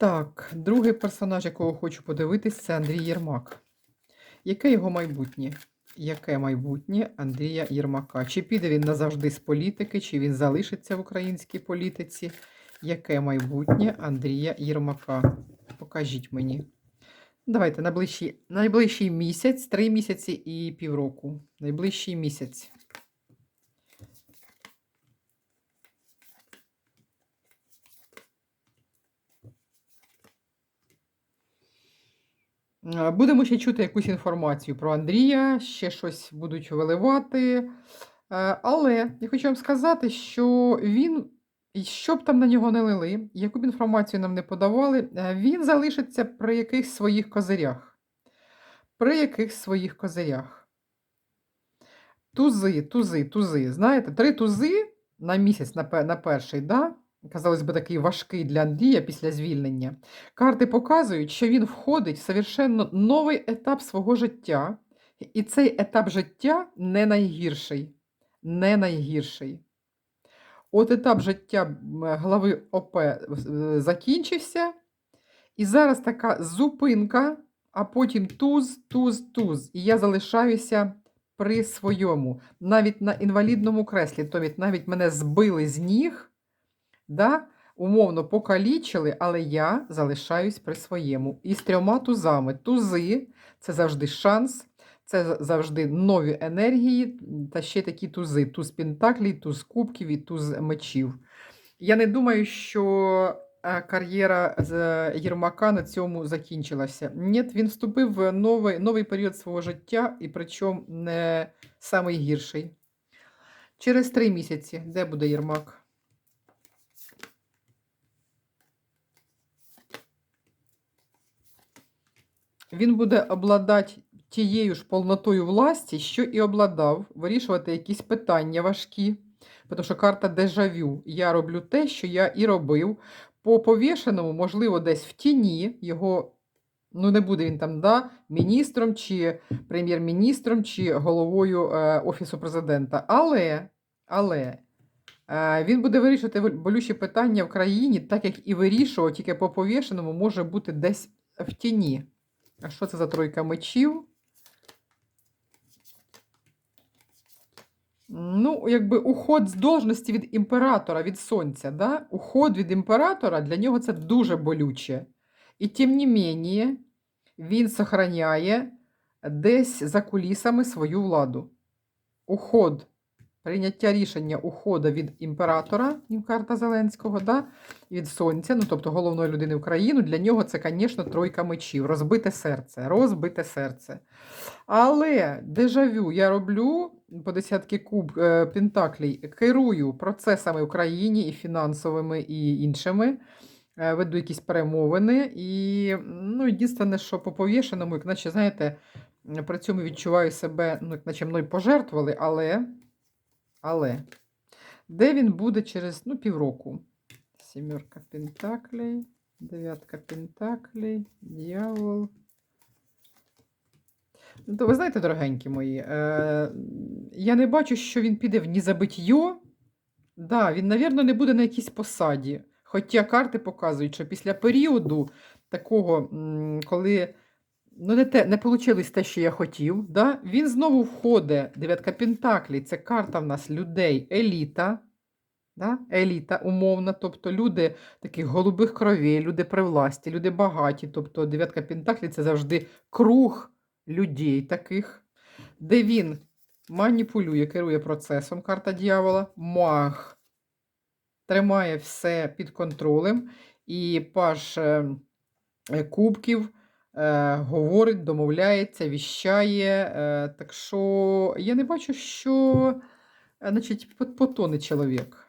Так, другий персонаж, якого хочу подивитись, це Андрій Єрмак. Яке його майбутнє? Яке майбутнє Андрія Єрмака? Чи піде він назавжди з політики, чи він залишиться в українській політиці? Яке майбутнє Андрія Єрмака? Покажіть мені. Давайте найближчий, найближчий місяць, три місяці і півроку. Найближчий місяць. Е, Будемо ще чути якусь інформацію про Андрія, ще щось будуть виливати. Е, Але я хочу вам сказати, що він, що б там на нього не лили, яку б інформацію нам не подавали, е, він залишиться при якихось своїх козирях. При яких своїх козирях. Тузи, тузи, тузи. Знаєте, три тузи на місяць на, пе- на перший, да? Казалось би, такий важкий для Андрія після звільнення. Карти показують, що він входить в совершенно новий етап свого життя, і цей етап життя не найгірший. Не найгірший. От етап життя глави ОП е, закінчився, і зараз така зупинка, а потім туз, туз, туз. І я залишаюся при своєму, навіть на інвалідному креслі, тобто навіть мене збили з ніг, да? умовно покалічили, але я залишаюсь при своєму. І з трьома тузами. Тузи це завжди шанс, це завжди нові енергії, та ще такі тузи: туз пентаклей, туз кубків і туз мечів. Я не думаю, що е, кар'єра з Єрмака на цьому закінчилася. Ні, він вступив в новий, новий період свого життя, і причому не самий гірший. Через три місяці, де буде Єрмак? Він буде обладати тією ж повнотою власті, що і обладав, вирішувати якісь питання важкі. Тому що карта дежавю. Я роблю те, що я і робив. По повішеному, можливо, десь в тіні його. Ну, не буде він там, да, міністром, чи прем'єр-міністром, чи головою е, Офісу президента. Але, але е, він буде вирішувати болючі питання в країні, так як і вирішував, тільки по повішеному може бути десь в тіні. А що це за тройка мечів? Ну, якби уход з должності від імператора, від сонця. Да? Уход від імператора для нього це дуже болюче. І тим не менше, він сохраняє десь за кулісами свою владу. Уход, прийняття рішення уходу від імператора, карта Зеленського, да? від сонця, ну тобто головної людини в країну, для нього це, звісно, тройка мечів, розбите серце, розбите серце. Але дежавю я роблю по десятки куб е, пентаклей, керую процесами в країні і фінансовими, і іншими. е, Веду якісь перемовини. І ну, єдине, що по повішеному, як наче, знаєте, при цьому відчуваю себе, ну, як наче мною пожертвували, але, але де він буде через ну, півроку? Сімерка пентаклей, дев'ятка пентаклей, дьявол. Ну, То ви знаєте, дорогенькі мої, е, я не бачу, що він піде в незабиттю. Да, він, навірно, не буде на якійсь посаді. Хоча карти показують, що після періоду такого, коли ну, не, те, не вийшло те, що я хотів, да, він знову входить. Дев'ятка Пентаклей це карта в нас людей, еліта. Да? Еліта умовна, тобто люди таких голубих кровей, люди при власті, люди багаті. Тобто дев'ятка Пентаклі це завжди круг людей таких, де він маніпулює, керує процесом, карта дьявола, маг тримає все під контролем, і паш е, е, кубків е, говорить, домовляється, віщає. Е, так що я не бачу, що е, значить, потоне чоловік.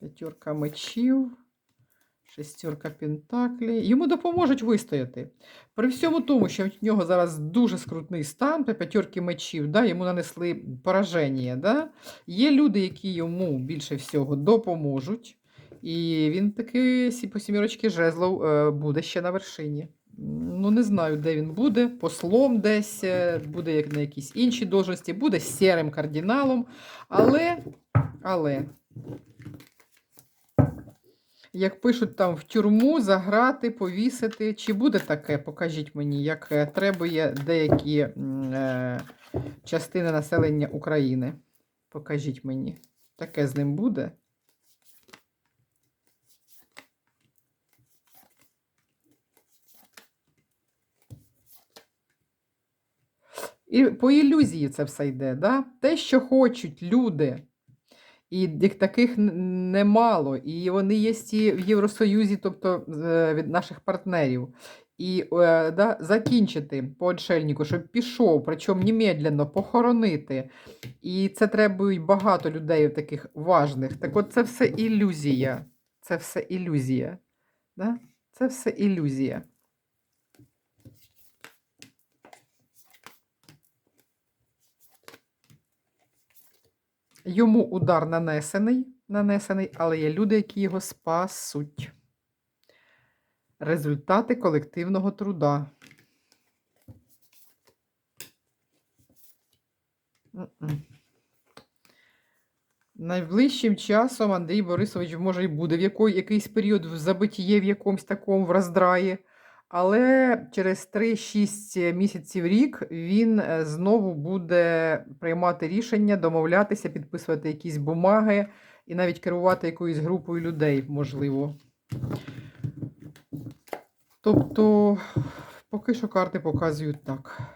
П'ятерка мечів, шестерка пентаклей. Йому допоможуть вистояти. При всьому тому, що в нього зараз дуже скрутний стан, при п'ятерки мечів, да, йому нанесли пораження. Да? Є люди, які йому більше всього допоможуть. І він таки по сімірочки жезлов е, буде ще на вершині. Ну, не знаю, де він буде, послом десь, е, буде як на якійсь іншій должності, буде сірим кардиналом. Але, але Як пишуть там в тюрму, заграти, повісити. Чи буде таке? Покажіть мені, як е, требує деякі е, частини населення України. Покажіть мені. Таке з ним буде. І по ілюзії це все йде. Да? Те, що хочуть люди, і таких немало, і вони є в Євросоюзі, тобто від наших партнерів. І е, да, закінчити по отшельнику, щоб пішов, причому немедленно похоронити. І це требують багато людей таких важних. Так от це все ілюзія. Це все ілюзія. Да? Це все ілюзія. Йому удар нанесений, нанесений, але є люди, які його спасуть. Результати колективного труда. Найближчим часом Андрій Борисович може і буде в який, якийсь період в забитіє в якомусь такому в роздраї. Але через 3-6 місяців рік він е, знову буде приймати рішення, домовлятися, підписувати якісь бумаги і навіть керувати якоюсь групою людей, можливо. Тобто, поки що карти показують так.